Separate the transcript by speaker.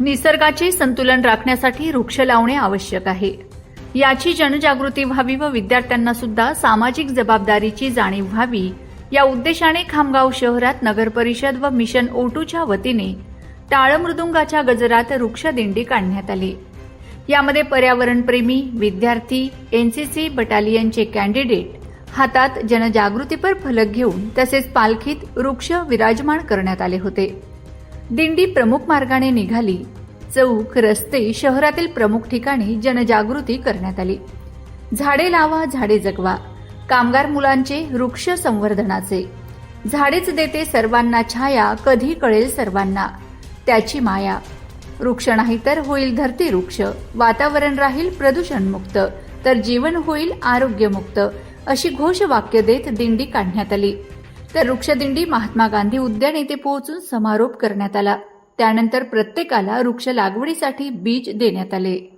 Speaker 1: निसर्गाचे संतुलन राखण्यासाठी वृक्ष लावणे आवश्यक आहे. याची जनजागृती व्हावी व विद्यार्थ्यांना सुद्धा सामाजिक जबाबदारीची जाणीव व्हावी या उद्देशाने खामगाव शहरात नगर परिषद व मिशन ओटूच्या वतीने टाळमृदुंगाच्या गजरात वृक्षदिंडी काढण्यात आली. यामध्ये पर्यावरणप्रेमी विद्यार्थी एनसीसी बटालियनचे कॅन्डिडेट हातात जनजागृतीपर फलक घेऊन तसेच पालखीत वृक्ष विराजमान करण्यात आले होते. दिंडी प्रमुख मार्गाने निघाली. चौक रस्ते शहरातील प्रमुख ठिकाणी जनजागृती करण्यात आली. झाडे लावा झाडे जगवा. कामगार मुलांचे वृक्ष संवर्धनाचे. झाडेच देते सर्वांना छाया कधी कळेल सर्वांना. त्याची माया. वृक्ष नाही तर होईल धरती वृक्ष. वातावरण राहील प्रदूषणमुक्त. तर जीवन होईल आरोग्यमुक्त. अशी घोषवाक्य देत दिंडी काढण्यात आली. तर वृक्षदिंडी महात्मा गांधी उद्यान येथे पोहोचून समारोप करण्यात आला. त्यानंतर प्रत्येकाला वृक्ष लागवडीसाठी बीज देण्यात आले.